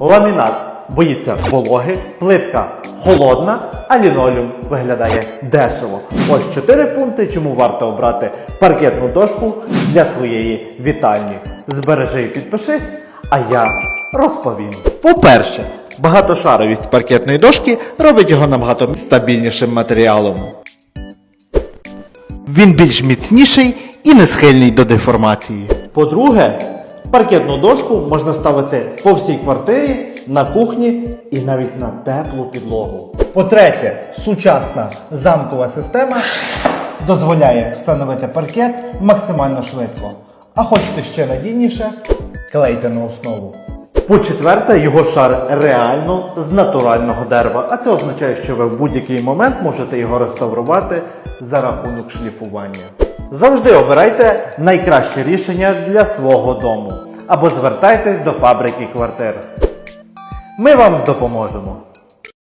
ламінат боїться вологи, плитка холодна, а лінолеум виглядає дешево. Ось 4 пункти, чому варто обрати паркетну дошку для своєї вітальні. Збережи і підпишись, а я розповім. По-перше, багатошаровість паркетної дошки робить його набагато стабільнішим матеріалом. Він більш міцніший і не схильний до деформації. По-друге, паркетну дошку можна ставити по всій квартирі, на кухні і навіть на теплу підлогу. По-третє, сучасна замкова система дозволяє встановити паркет максимально швидко. А хочете ще надійніше, клейте на основу. По-четверте, його шар реально з натурального дерева, а це означає, що ви в будь-який момент можете його реставрувати за рахунок шліфування. Завжди обирайте найкраще рішення для свого дому або звертайтесь до фабрики квартир. Ми вам допоможемо.